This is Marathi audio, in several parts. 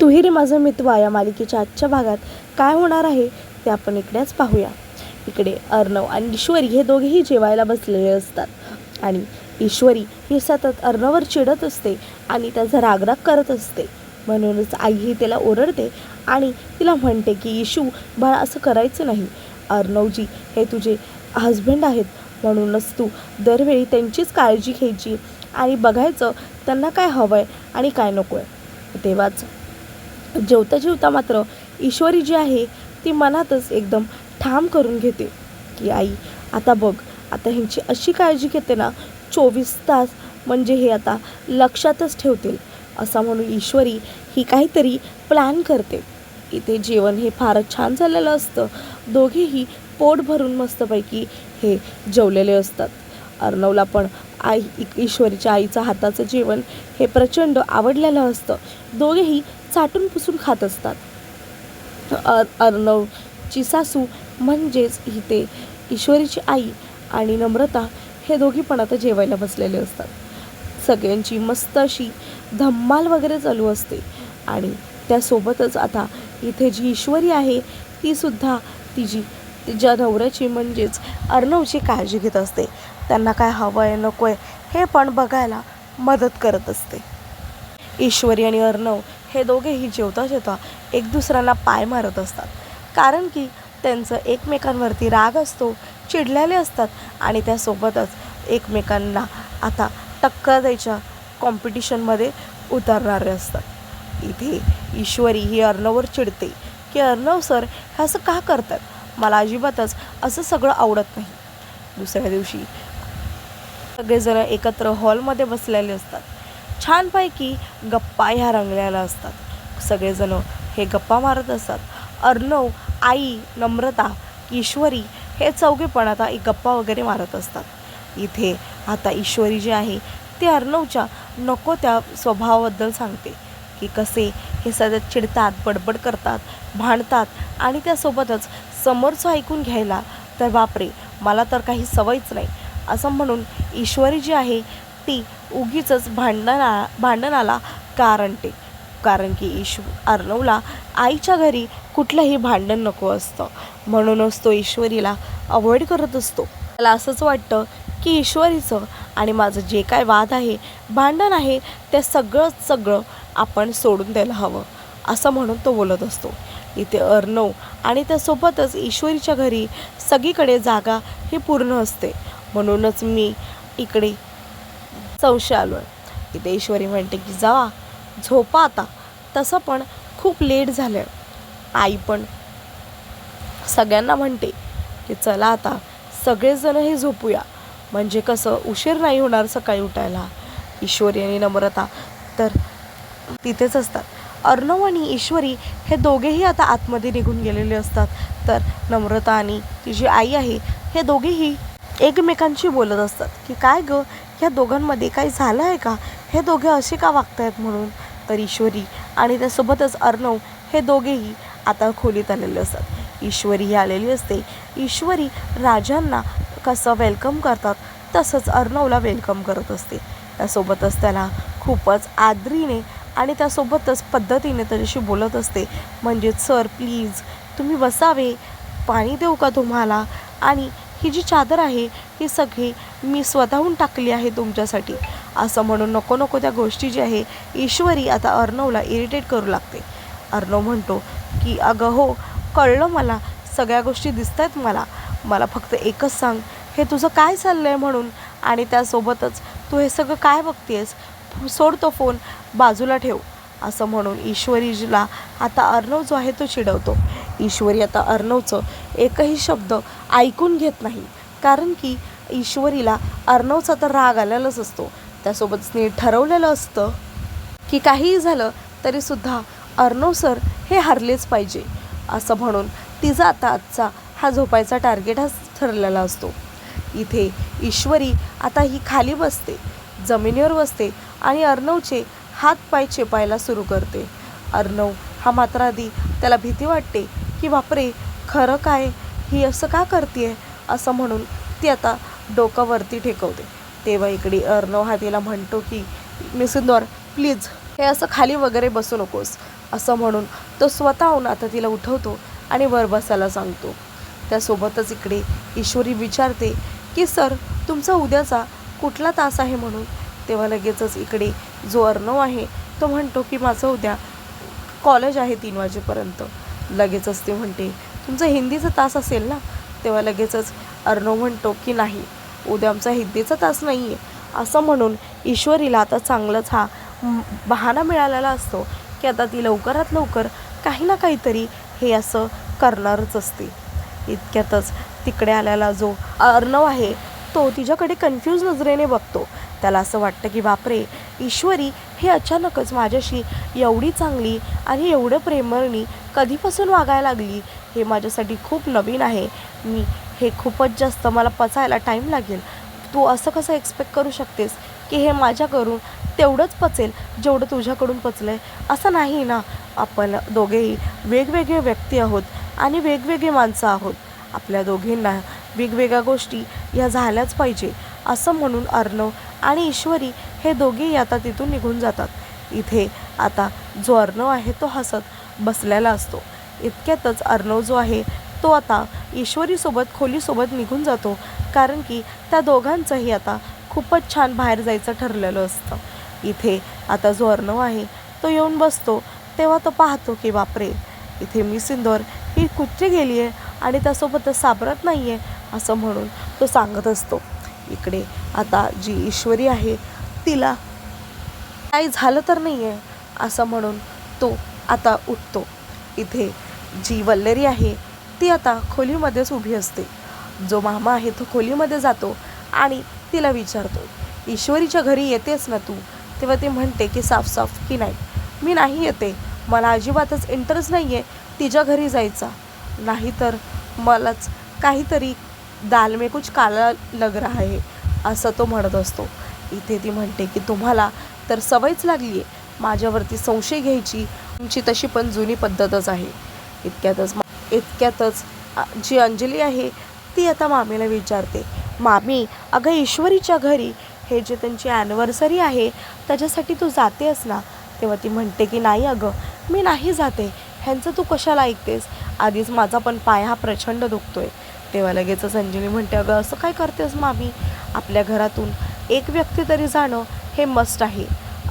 तुहिरी माझं मितवा या मालिकेच्या आजच्या भागात काय होणार आहे ते आपण इकडेच पाहूया. इकडे अर्णव आणि ईश्वरी हे दोघेही जेवायला बसलेले असतात. आणि ईश्वरी ही सतत अर्णवर चिडत असते आणि त्याचा रागराग करत असते. म्हणूनच आईही तिला त्याला ओरडते आणि तिला म्हणते की इशू बाळा असं करायचं नाही. अर्णवजी हे तुझे हजबंड आहेत. म्हणूनच तू दरवेळी त्यांचीच काळजी घ्यायची आणि बघायचं त्यांना काय हवं आहे आणि काय नको आहे तेव्हाच जेवता जेवता मात्र ईश्वरी जी आहे ती मनातच एकदम ठाम करून घेते की आई आता बघ आता ह्यांची अशी काळजी घेते ना चोवीस तास म्हणजे हे आता लक्षातच ठेवतील. असं म्हणून ईश्वरी ही काहीतरी प्लॅन करते. इथे जेवण हे फारच छान झालेलं असतं. दोघेही पोट भरून मस्तपैकी हे जेवलेले असतात. अर्णवला पण आई ईश्वरीच्या आईचं हाताचं जेवण हे प्रचंड आवडलेलं असतं. दोघेही चाटून पुसून खात असतात. अ अर्णवची सासू म्हणजेच इथे ईश्वरीची आई आणि नम्रता हे दोघी पण आता जेवायला बसलेले असतात. सगळ्यांची मस्त अशी धम्माल वगैरे चालू असते आणि त्यासोबतच आता इथे जी ईश्वरी आहे तीसुद्धा तिची तिच्या नवऱ्याची म्हणजेच अर्णवची काळजी घेत असते. त्यांना काय हवं आहे नको आहे हे पण बघायला मदत करत असते. ईश्वरी आणि अर्णव हे दोघेही जेवता जेवता एक दुसऱ्याला पाय मारत असतात. कारण की त्यांचं एकमेकांवरती राग असतो चिडलेले असतात आणि त्यासोबतच एकमेकांना आता टक्कर द्यायच्या कॉम्पिटिशनमध्ये उतरणारे असतात. इथे ईश्वरी ही अर्णववर चिडते की अर्णव सर हे असं का करतात? मला अजिबातच असं सगळं आवडत नाही. दुसऱ्या दिवशी सगळेजण एकत्र हॉलमध्ये बसलेले असतात. छानपैकी गप्पा ह्या रंगलेल्या असतात. सगळेजण हे गप्पा मारत असतात. अर्णव आई नम्रता ईश्वरी हे चौघे पण आता गप्पा वगैरे मारत असतात. इथे आता ईश्वरी जे आहे ते अर्णवच्या नको त्या स्वभावाबद्दल सांगते. की कसे हे सतत चिडतात बडबड करतात भांडतात आणि त्यासोबतच समोरचं ऐकून घ्यायला तर बापरे मला तर काही सवयच नाही. असं म्हणून ईश्वरी जी आहे ती उगीच भांडणा भांडणाला कारणते कारण की ईश्व अर्णवला आईच्या घरी कुठलंही भांडण नको असतं. म्हणूनच तो ईश्वरीला अवॉइड करत असतो. मला असंच वाटतं की ईश्वरीचं आणि माझं जे काय वाद आहे भांडण आहे ते सगळं सगळं आपण सोडून द्यायला हवं असं म्हणून तो बोलत असतो. इथे अर्णव आणि त्यासोबतच ईश्वरीच्या घरी सगळीकडे जागा ही पूर्ण असते. म्हणूनच मी इकडे संशय आलो आहे ईश्वरी म्हणते की जावा झोपा आता. तसं पण खूप लेट झालं आई पण सगळ्यांना म्हणते की चला आता सगळेजणही झोपूया. म्हणजे कसं उशीर नाही होणार सकाळी उठायला. ईश्वरी आणि नम्रता तर तिथेच असतात. अर्णव आणि ईश्वरी हे दोघेही आता आतमध्ये निघून गेलेले असतात. तर नम्रता आणि तिची आई आहे हे दोघेही एकमेकांशी बोलत असतात. की काय गं ह्या दोघांमध्ये काही झालं आहे का? हे दोघे असे का वागतायत म्हणून? तर ईश्वरी आणि त्यासोबतच अर्णव हे दोघेही आता खोलीत आलेले असतात. ईश्वरी ही आलेली असते. ईश्वरी राजांना कसं वेलकम करतात तसंच अर्णवला वेलकम करत असते. त्यासोबतच त्याला खूपच आदरीने आणि त्यासोबतच पद्धतीने त्याच्याशी बोलत असते. म्हणजे सर प्लीज तुम्ही बसावे. पाणी देऊ का तुम्हाला? आणि ही जी चादर आहे ही सगळी मी स्वतःहून टाकली आहे तुमच्यासाठी. असं म्हणून नको नको त्या गोष्टी जी आहे ईश्वरी आता अर्णवला इरिटेट करू लागते. अर्णव म्हणतो की अगं हो कळलं मला सगळ्या गोष्टी दिसत आहेत मला. मला फक्त एकच सांग हे तुझं काय चाललं आहे म्हणून? आणि त्यासोबतच तू हे सगळं काय बघतेस सोड तो फोन बाजूला ठेव. असं म्हणून ईश्वरीला आता अर्णव जो आहे तो चिडवतो. ईश्वरी आता अर्णवचं एकही शब्द ऐकून घेत नाही. कारण की ईश्वरीला अर्णवचा तर राग आलेलाच असतो. त्यासोबत स्नेह ठरवलेलं असतं. की काहीही झालं तरीसुद्धा अर्णव सर हे हरलेच पाहिजे. असं म्हणून तिचा आता आजचा हा झोपायचा टार्गेट हा ठरलेला असतो. इथे ईश्वरी आता ही खाली बसते जमिनीवर बसते आणि अर्णवचे हात पाय चेपायला सुरू करते. अर्णव हा मात्र आधी त्याला भीती वाटते की बापरे खरं काय? ही असं का करते असं म्हणून ती आता डोकं वरती ठेकवते. तेव्हा इकडे अर्णव हा तिला म्हणतो की मिसिंदोर प्लीज हे असं खाली वगैरे बसू नकोस. असं म्हणून तो स्वतःहून आता तिला उठवतो आणि वर बसायला सांगतो. त्यासोबतच इकडे ईश्वरी विचारते की सर तुमचा उद्याचा कुठला तास आहे म्हणून? तेव्हा लगेचच इकडे जो अर्णव आहे तो म्हणतो की माझं उद्या कॉलेज आहे तीन वाजेपर्यंत. लगेचच ते म्हणते तुमचा हिंदीचा तास असेल ना तेव्हा लगेचच अर्णव म्हणतो की नाही उद्या आमचा हिंदीचा तास नाही आहे असं म्हणून ईश्वरीला आता चांगलाच हा बहाना बहाणा मिळालेला असतो की आता ती लवकरात लवकर काही ना काहीतरी हे असं करणारच असते. इतक्यातच तिकडे आलेला जो अर्णव आहे तो तिच्याकडे कन्फ्यूज नजरेने बघतो. त्याला असं वाटतं की बापरे ईश्वरी हे अचानकच माझ्याशी एवढी चांगली आणि एवढं प्रेमळणी कधीपासून वागायला लागली हे माझ्यासाठी खूप नवीन आहे. मी हे खूपच जास्त मला पचायला टाईम लागेल. तू असं कसं एक्सपेक्ट करू शकतेस की हे माझ्याकडून तेवढंच पचेल जेवढं तुझ्याकडून पचलं आहे असं नाही ना. आपण दोघेही वेगवेगळे व्यक्ती आहोत आणि वेगवेगळी माणसं आहोत. आपल्या दोघींना वेगवेगळ्या गोष्टी ह्या झाल्याच पाहिजे असं म्हणून अर्णव आणि ईश्वरी हे दोघेही आता तिथून निघून जातात. इथे आता जो अर्णव आहे तो हसत बसलेला असतो. इतक्यातच अर्णव जो आहे तो आता ईश्वरीसोबत खोलीसोबत निघून जातो. कारण की त्या दोघांचंही आता खूपच छान बाहेर जायचं ठरलेलं असतं. इथे आता जो अर्णव आहे तो येऊन बसतो. तेव्हा तो पाहतो की बापरे इथे मी सिंदोर ही कुठे गेली आहे आणि त्यासोबतच सापडत नाही आहे असं म्हणून तो सांगत असतो. इकडे आता जी ईश्वरी आहे तिला काही झालं तर नाही आहे असं म्हणून तो आता उठतो. इथे जी वल्लरी आहे ती आता खोलीमध्येच उभी असते. जो मामा आहे तो खोलीमध्ये जातो आणि तिला विचारतो ईश्वरीच्या घरी येतेस ना तू? तेव्हा ती म्हणते की साफ साफ की नाही. मी नाही येते. मला अजिबातच इंटरेस्ट नाही आहे तिच्या घरी जायचा. नाहीतर मलाच काहीतरी दाल में कुछ काला लग रहा है असं तो म्हणत असतो. इथे ती म्हणते की तुम्हाला तर सवयच लागली आहे माझ्यावरती संशय घ्यायची. तुमची तशी पण जुनी पद्धतच आहे. इतक्यातच इतक्यातच जी अंजली आहे ती आता मामीला विचारते. मामी अगं ईश्वरीच्या घरी हे जे त्यांची ॲनिव्हर्सरी आहे त्याच्यासाठी तू जातेस ना? तेव्हा ती म्हणते की नाही अगं मी नाही जाते. ह्यांचं तू कशाला ऐकतेस? आधीच माझा पण पाय हा प्रचंड दुखतो आहे तेव्हा लगेचच अंजली म्हणते अगं असं काय करतेस मामी? आपल्या घरातून एक व्यक्ती तरी जाणं हे मस्ट आहे.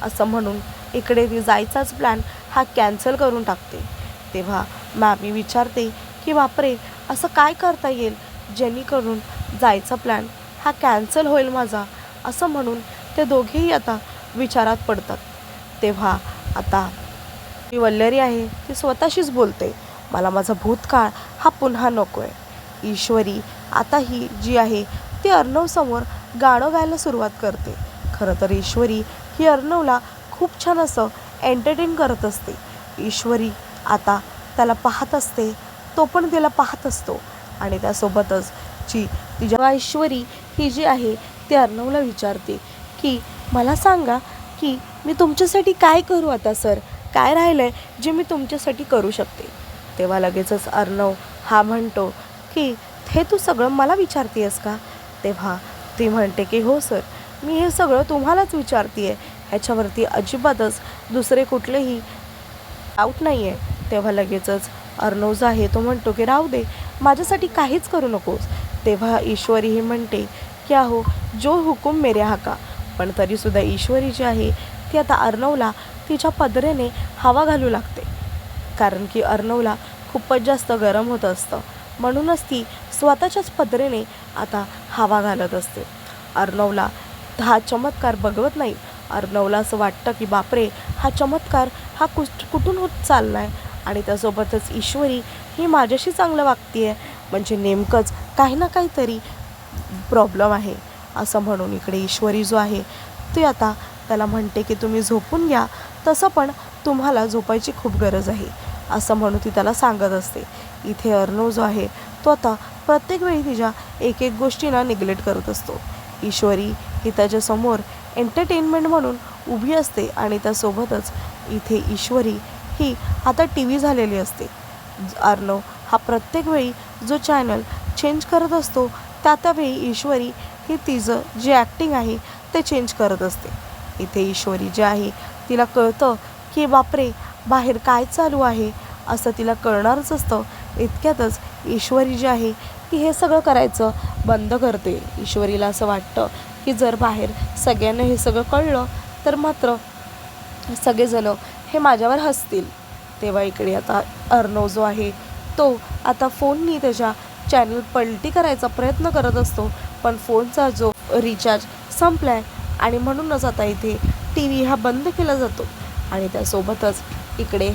असं म्हणून इकडे ती जायचाच प्लॅन हा कॅन्सल करून टाकते. तेव्हा मामी विचारते की बापरे असं काय करता येईल? जेणेकरून जायचा प्लॅन हा कॅन्सल होईल माझा. असं म्हणून ते दोघेही आता विचारात पडतात. तेव्हा आता जी वल्लरी आहे ती स्वतःशीच बोलते मला माझा भूतकाळ हा पुन्हा नको आहे ईश्वरी. आता ही जी आहे ती अर्णवसमोर गाणं गायला सुरुवात करते. खरं तर ईश्वरी ही अर्णवला खूप छान असं एंटरटेन करत असते. ईश्वरी आता त्याला पाहत असते तो पण तिला पाहत असतो. आणि त्यासोबतच जी तिच्या ईश्वरी ही जी आहे ती अर्णवला विचारते की मला सांगा की मी तुमच्यासाठी काय करू आता सर? काय राहिलं आहे जे मी तुमच्यासाठी करू शकते? तेव्हा लगेचच अर्णव हा म्हणतो की हे तू सगळं मला विचारतेस का? तेव्हा ती म्हणते की हो सर मी हे सगळं तुम्हालाच विचारते आहे ह्याच्यावरती अजिबातच दुसरे कुठलेही डाऊट नाही आहे तेव्हा लगेचच अर्णव जो आहे. तो म्हणतो की राहू दे माझ्यासाठी काहीच करू नकोस. तेव्हा ईश्वरी ही म्हणते की अहो जो हुकूम मेरे हाका पण तरीसुद्धा ईश्वरी जी आहे ती आता अर्णवला तिच्या पदरेने हवा घालू लागते. कारण की अर्णवला खूपच जास्त गरम होत असतं. म्हणूनच ती स्वतःच्याच पदरेने आता हवा घालत असते. अर्णवला हा चमत्कार बघवत नाही. अर्णवला असं वाटतं की बापरे हा चमत्कार हा कुठ कुठून होत चालला आहे आणि त्यासोबतच ईश्वरी ही माझ्याशी चांगलं वागते आहे म्हणजे नेमकंच काही ना काहीतरी प्रॉब्लेम आहे असं म्हणून इकडे ईश्वरी जो आहे ती आता त्याला म्हणते की तुम्ही झोपून घ्या. तसं पण तुम्हाला झोपायची खूप गरज आहे असं म्हणून ती त्याला सांगत असते. इथे अर्णव जो आहे तो आता प्रत्येक वेळी तिच्या एक एक गोष्टीला निग्लेक्ट करत असतो. ईश्वरी ही त्याच्यासमोर एंटरटेनमेंट म्हणून उभी असते आणि त्यासोबतच इथे ईश्वरी ही आता टी व्ही झालेली असते. अर्णव हा प्रत्येक वेळी जो चॅनल चेंज करत असतो त्या त्यावेळी ईश्वरी ही तिचं जे ॲक्टिंग आहे ते चेंज करत असते. इथे ईश्वरी जे आहे तिला कळतं की बापरे बाहेर काय चालू आहे असं तिला कळणारच असतं. इतक्यातच ईश्वरी जी आहे की हे सगळं करायचं बंद करते. ईश्वरीला असं वाटतं की जर बाहेर सगळ्यांना हे सगळं कळलं तर मात्र सगळेजणं हे माझ्यावर हसतील. तेव्हा इकडे आता अर्णव जो आहे तो आता फोननी त्याच्या चॅनल पलटी करायचा प्रयत्न करत असतो पण फोनचा जो रिचार्ज संपला आहे आणि म्हणूनच आता इथे टी व्ही हा बंद केला जातो. आणि त्यासोबतच इकडे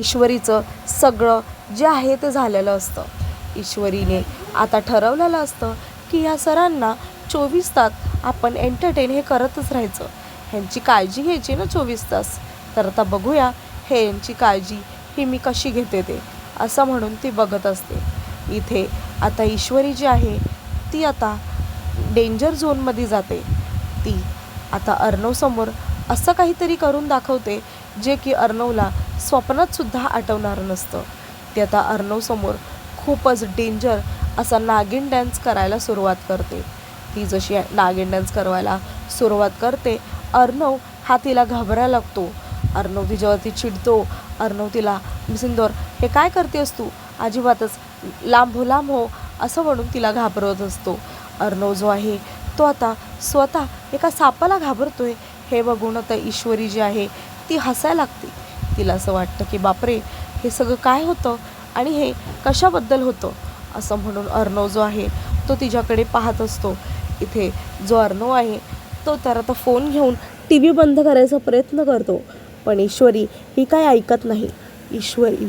ईश्वरीचं सगळं जे आहे ते झालेलं असतं. ईश्वरीने आता ठरवलेलं असतं की या सरांना चोवीस तास आपण एंटरटेन हे करतच राहायचं. ह्यांची काळजी घ्यायची ना चोवीस तास? तर आता बघूया हे यांची काळजी ही मी कशी घेते ते असं म्हणून ती बघत असते. इथे आता ईश्वरी जी आहे ती आता डेंजर झोनमध्ये जाते. ती आता अर्णवसमोर असं काहीतरी करून दाखवते जे की अर्णवला स्वप्नातसुद्धा आठवणारं नसतं. ती आता अर्णवसमोर खूपच डेंजर असा नागिन डॅन्स करायला सुरुवात करते. ती जशी नागिन डॅन्स करायला सुरुवात करते अर्णव हा तिला घाबरायला लागतो. अर्णव तिच्यावरती चिडतो. अर्णव तिला सिंदोर हे काय करतेस तू? अजिबातच लांब हो लांब हो असं म्हणून तिला घाबरवत असतो. अर्णव जो आहे तो आता स्वतः एका सापाला घाबरतोय. हे बघून आता ईश्वरी जी आहे ती हसायला लागते. तिला असं वाटतं की बापरे हे सगळं काय होतं आणि हे कशाबद्दल होतं? असं म्हणून अर्णव जो आहे तो तिच्याकडे पाहत असतो. इथे जो अर्णव आहे तो तर आता फोन घेऊन टी व्ही बंद करायचा प्रयत्न करतो. पण ईश्वरी ही काय ऐकत नाही. ईश्वरी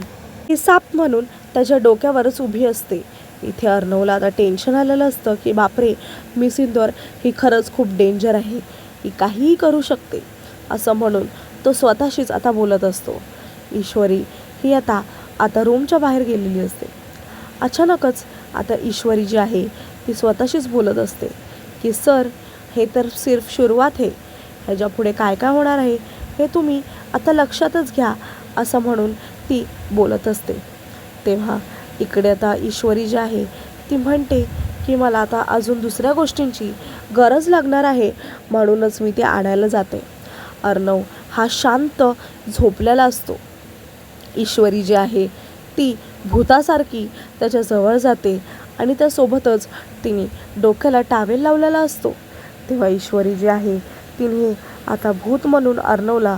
ही साप म्हणून त्याच्या डोक्यावरच उभी असते. इथे अर्णवला आता टेन्शन आलेलं असतं की बापरे मिस इंदोर ही खरंच खूप डेंजर आहे. ही काहीही करू शकते. असं म्हणून तो स्वतःशीच आता बोलत असतो. ईश्वरी ही आता आता रूमच्या बाहेर गेलेली असते. अचानकच आता ईश्वरी जी आहे ती स्वतःशीच बोलत असते की सर हे तर सिर्फ सुरुवात आहे. ह्याच्या पुढे काय काय होणार आहे हे तुम्ही आता लक्षातच घ्या असं म्हणून ती बोलत असते. तेव्हा इकडे आता ईश्वरी जी आहे ती म्हणते की मला आता अजून दुसऱ्या गोष्टींची गरज लागणार आहे म्हणूनच मी ते आणायला जाते. अर्णव हा शांत झोपलेला असतो. ईश्वरी जी आहे ती भूतासारखी त्याच्याजवळ जाते आणि त्यासोबतच तिने डोक्याला टावेल लावलेला असतो. तेव्हा ईश्वरी जी आहे तिने आता भूत म्हणून अर्णवला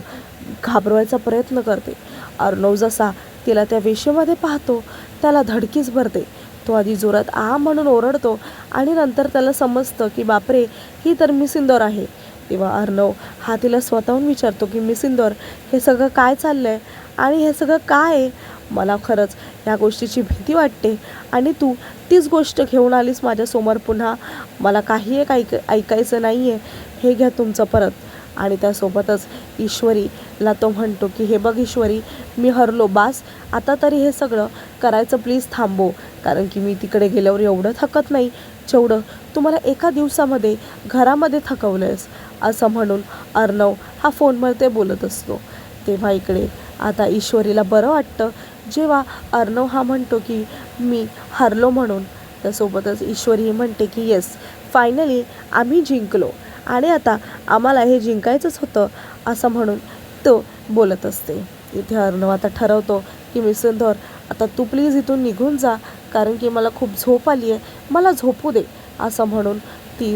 घाबरवायचा प्रयत्न करते. अर्णव जसा तिला त्या वेशीमध्ये पाहतो त्याला धडकीच भरते. तो आधी जोरात आ म्हणून ओरडतो आणि नंतर त्याला समजतं की बापरे ही तर मिसिंदोर आहे. तेव्हा अर्णव हा तिला स्वतःहून विचारतो की मिसिंदोर हे सगळं काय चाललं आहे आणि हे सगळं काय आहे? मला खरंच या गोष्टीची भीती वाटते आणि तू तीच गोष्ट घेऊन आलीस माझ्यासमोर पुन्हा. मला काही एक ऐक ऐकायचं नाही आहे हे घ्या तुमचं परत. आणि त्यासोबतच ईश्वरीला तो म्हणतो की हे बघ ईश्वरी मी हरलो बास. आता तरी हे सगळं करायचं प्लीज थांबव. कारण की मी तिकडे गेल्यावर एवढं थकत नाही. जेवढं तुम्हाला एका दिवसामध्ये घरामध्ये थकवलंयस असं म्हणून अर्णव हा फोनमध्ये बोलत असतो. तेव्हा इकडे आता ईश्वरीला बरं वाटतं. जेव्हा अर्णव हा म्हणतो की मी हरलो म्हणून. त्यासोबतच ईश्वरी म्हणते की येस फायनली आम्ही जिंकलो आणि आता आम्हाला हे जिंकायचंच होतं असं म्हणून तो बोलत असते. इथे अर्णव आता ठरवतो की मिसंधर आता तू प्लीज इथून निघून जा कारण की मला खूप झोप आली आहे मला झोपू दे असं म्हणून ती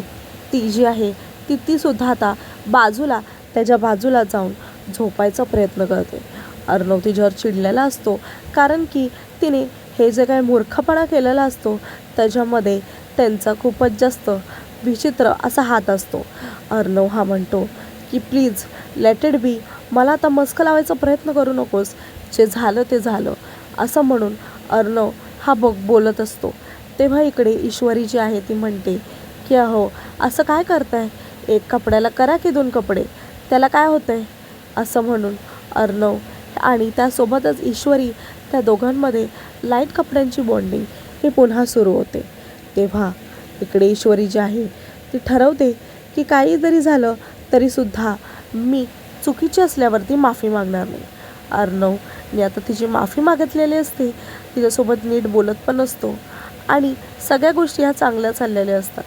ती जी आहे ती तीसुद्धा आता बाजूला त्याच्या बाजूला जाऊन झोपायचा प्रयत्न करते. अर्णव तिच्यावर चिडलेला असतो कारण की तिने हे जे काही मूर्खपणा केलेला असतो त्याच्यामध्ये त्यांचा खूपच जास्त विचित्र असा हात असतो. अर्णव हा म्हणतो की प्लीज लेट इट बी मला आता मस्क लावायचा प्रयत्न करू नकोस. जे झालं ते झालं. असं म्हणून अर्णव हा बघ बोलत असतो. तेव्हा इकडे ईश्वरी जी आहे ती म्हणते की अहो असं काय करताय? एक कपड्याला करा की दोन कपडे? त्याला काय होतं आहे असं म्हणून अर्णव आणि त्यासोबतच ईश्वरी त्या दोघांमध्ये लाइट कपड्यांची बॉन्डिंग हे पुन्हा सुरू होते. तेव्हा इकडे ईश्वरी जी आहे ती ठरवते की काही जरी झालं तरीसुद्धा मी चुकीची असल्यावरती माफी मागणार नाही. अर्णव मी आता तिची माफी मागितलेली असते. तिच्यासोबत नीट बोलत पण असतो. आणि सगळ्या गोष्टी ह्या चांगल्या चाललेल्या असतात.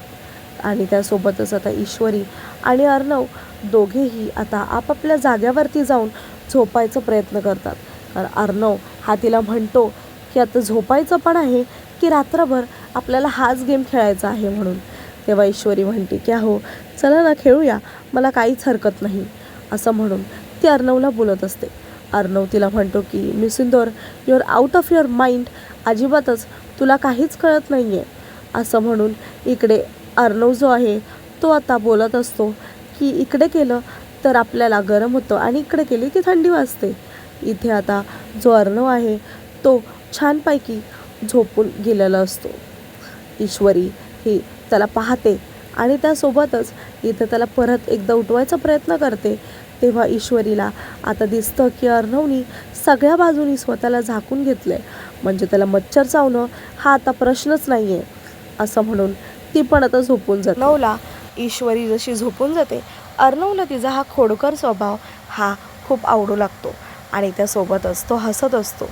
आणि त्यासोबतच आता ईश्वरी आणि अर्णव दोघेही आता आपापल्या जाग्यावरती जाऊन झोपायचा प्रयत्न करतात. तर अर्णव हा तिला म्हणतो की आता झोपायचं पण आहे की रात्रभर आपल्याला हाच गेम खेळायचा आहे म्हणून. तेव्हा ईश्वरी म्हणते की अहो चला ना खेळूया मला काहीच हरकत नाही असं म्हणून ती अर्णवला बोलत असते. अर्णव तिला म्हणतो की मी सिंदोर you're out of your mind अजिबातच तुला काहीच कळत नाही आहे असं म्हणून इकडे अर्णव जो आहे तो आता बोलत असतो की इकडे केलं तर आपल्याला गरम होतं आणि इकडे केली की थंडी वाजते. इथे आता जो अर्णव आहे तो छानपैकी झोपून गेलेला असतो. ईश्वरी ही त्याला पाहते आणि त्यासोबतच इथे त्याला परत एकदा उठवायचा प्रयत्न करते. तेव्हा ईश्वरीला आता दिसतं की अर्णवनी सगळ्या बाजूनी स्वतःला झाकून घेतलं आहे म्हणजे त्याला मच्छर चावणं हा आता प्रश्नच नाही आहे असं म्हणून ती पण आता झोपून जाते. अर्णवला ईश्वरी जशी झोपून जाते अर्णवला तिचा हा खोडकर स्वभाव हा खूप आवडू लागतो आणि त्यासोबतच तो हसत असतो.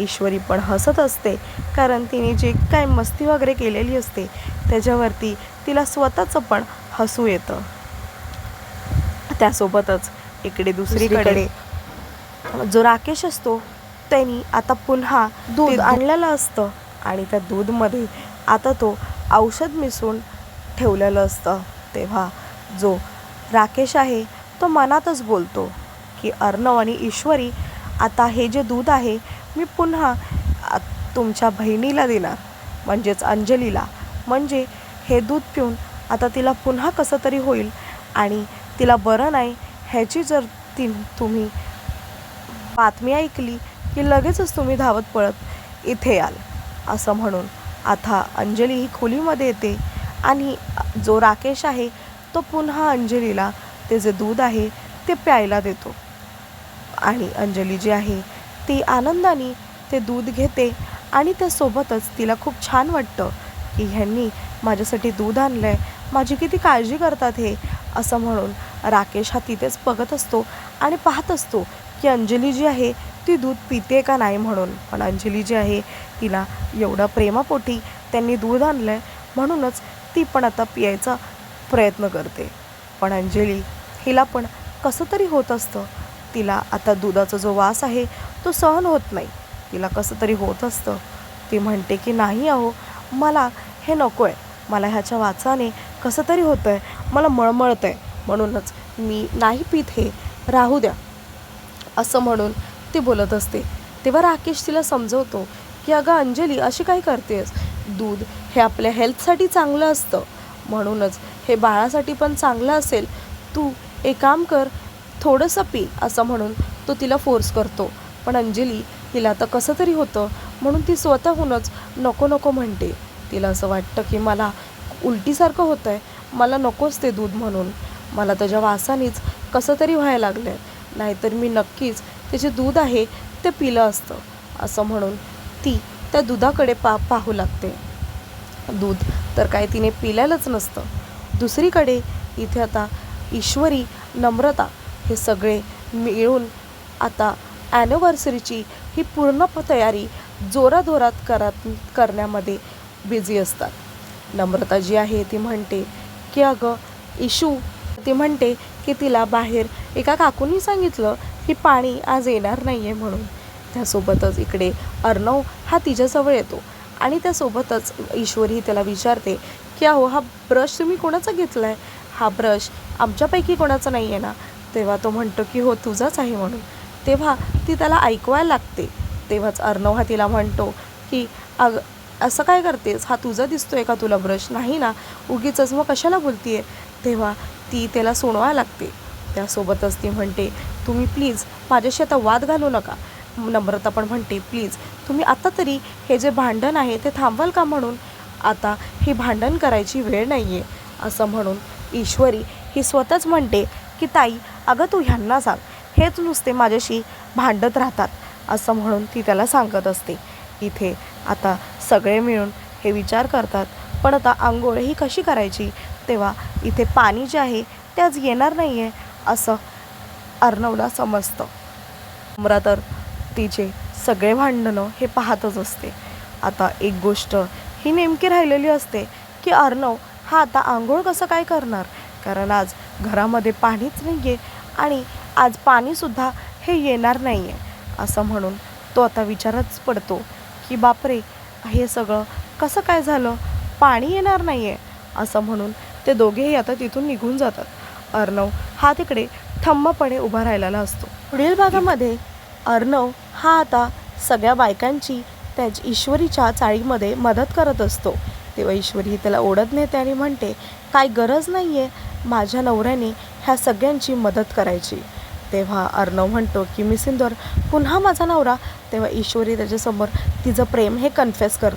ईश्वरी पण हसत असते कारण तिने जे काय मस्ती वगैरे केलेली असते त्याच्यावरती तिला स्वतःचं पण हसू येतं. त्यासोबतच इकडे दुसरीकडे जो राकेश असतो त्यांनी आता पुन्हा दूध. आणलेलं असतं आणि त्या दूधमध्ये आता तो औषध मिसळून ठेवलेलं असतं. तेव्हा जो राकेश आहे तो मनातच बोलतो की अर्णव आणि ईश्वरी आता हे जे दूध आहे मी पुन्हा तुमच्या बहिणीला देणार. म्हणजेच अंजलीला. म्हणजे हे दूध पिऊन आता तिला पुन्हा कसं तरी होईल आणि तिला बरं नाही ह्याची जर ती तुम्ही बातमी ऐकली की लगेचच तुम्ही धावत पळत इथे याल असं म्हणून आता अंजली ही खोलीमध्ये येते आणि जो राकेश आहे तो पुन्हा अंजलीला ते जे दूध आहे ते प्यायला देतो. आणि अंजली जी आहे ती आनंदाने ते दूध घेते आणि त्यासोबतच तिला खूप छान वाटतं की ह्यांनी माझ्यासाठी दूध आणलं आहे माझी किती काळजी करतात हे असं म्हणून राकेश हा तिथेच बघत असतो आणि पाहत असतो की अंजली जी आहे ती दूध पिते का नाही म्हणून. पण अंजली जी आहे तिला एवढं प्रेमापोटी त्यांनी दूध आणलं आहे म्हणूनच ती पण आता पियायचा प्रयत्न करते. पण अंजली हिला पण कसं तरी होत असतं. तिला आता दुधाचा जो वास आहे तो सहन होत नाही. तिला कसं तरी होत असतं. ती म्हणते की नाही अहो मला हे नको आहे मला ह्याच्या वाचाने कसं तरी होतं आहे मला मळमळतं आहे म्हणूनच मी नाही पित हे. राहू द्या. असं म्हणून ती बोलत असते. तेव्हा राकेश तिला समजवतो की अगं अंजली अशी काय करतेस? दूध हे आपल्या हेल्थसाठी चांगलं असतं. म्हणूनच हे बाळासाठी पण चांगलं असेल. तू एक काम कर थोडंसं पी असं म्हणून तो तिला फोर्स करतो. पण अंजली तिला आता कसं तरी होतं. म्हणून ती स्वतःहूनच नको नको म्हणते. तिला असं वाटतं की मला उलटीसारखं होतं आहे मला नकोच ते दूध म्हणून. मला त्याच्या वासानेच कसं तरी व्हायला लागलं आहे नाहीतर मी नक्कीच ते जे दूध आहे ते पिलं असतं असं म्हणून ती त्या दुधाकडे पा पाहू लागते. दूध तर काय तिने पिलेलंच नसतं. दुसरीकडे इथे आता ईश्वरी नम्रता हे सगळे मिळून आता ॲनिव्हर्सरीची ही पूर्ण तयारी जोराधोरात करत करण्यामध्ये बिझी असतात. नम्रता जी आहे ती म्हणते की अगं इशू ती म्हणते की तिला बाहेर एका काकूंनी सांगितलं की पाणी आज येणार नाही आहे म्हणून. त्यासोबतच इकडे अर्णव हा तिच्याजवळ येतो आणि त्यासोबतच ईश्वरी त्याला विचारते की अहो हा ब्रश तुम्ही कोणाचा घेतला आहे हा ब्रश आमच्यापैकी कोणाचा नाही आहे ना? तेव्हा तो म्हणतो की हो तुझाच आहे म्हणून. तेव्हा ती त्याला ऐकवायला लागते. तेव्हाच अर्णव हा तिला म्हणतो की अग असं काय करतेस? हा तुझा दिसतो आहे का तुला ब्रश? नाही ना? उगीच मग कशाला बोलतीये? तेव्हा ती त्याला सोडवायला लागते. त्यासोबतच ती म्हणते तुम्ही प्लीज माझ्याशी आता वाद घालू नका. नम्रता पण म्हणते प्लीज तुम्ही आता तरी हे जे भांडण आहे ते थांबवाल का म्हणून? आता ही भांडण करायची वेळ नाही आहे असं म्हणून ईश्वरी ही स्वतःच म्हणते की ताई अगं तू ह्यांना सांग हेच नुसते माझ्याशी भांडत राहतात. असं म्हणून ती त्याला सांगत असते. इथे आता सगळे मिळून हे विचार करतात पण आता आंघोळ ही कशी करायची? तेव्हा इथे पाणी जे आहे ते आज येणार नाही आहे असं अर्णवला समजतं. अमरा तर तिचे सगळे भांडणं हे पाहतच असते. आता एक गोष्ट ही नेमकी राहिलेली असते की अर्णव हा आता आंघोळ कसं काय करणार? कारण आज घरामध्ये पाणीच नाही आहे आणि आज पाणीसुद्धा हे येणार नाही आहे असं म्हणून तो आता विचारच पडतो की बापरे हे सगळं कसं काय झालं? पाणी येणार नाही आहे असं म्हणून ते दोघेही आता तिथून निघून जातात. अर्णव हा तिकडे ठम्मपणे उभा राहिलेला असतो. पुढील भागामध्ये अर्णव हा आता सगळ्या बायकांची त्याच ईश्वरीच्या चाळीमध्ये मदत करत असतो. तेव्हा ईश्वरी त्याला ओढत नेते आणि म्हणते काय गरज नाही आहे माझ्या नवऱ्याने ह्या सगळ्यांची मदत करायची. तेव्हा अर्णव म्हणतो की मी सिंदूर पुन्हा माझा नवरा. तेव्हा ईश्वरी त्याच्यासमोर तिचं प्रेम हे कन्फेस करतो.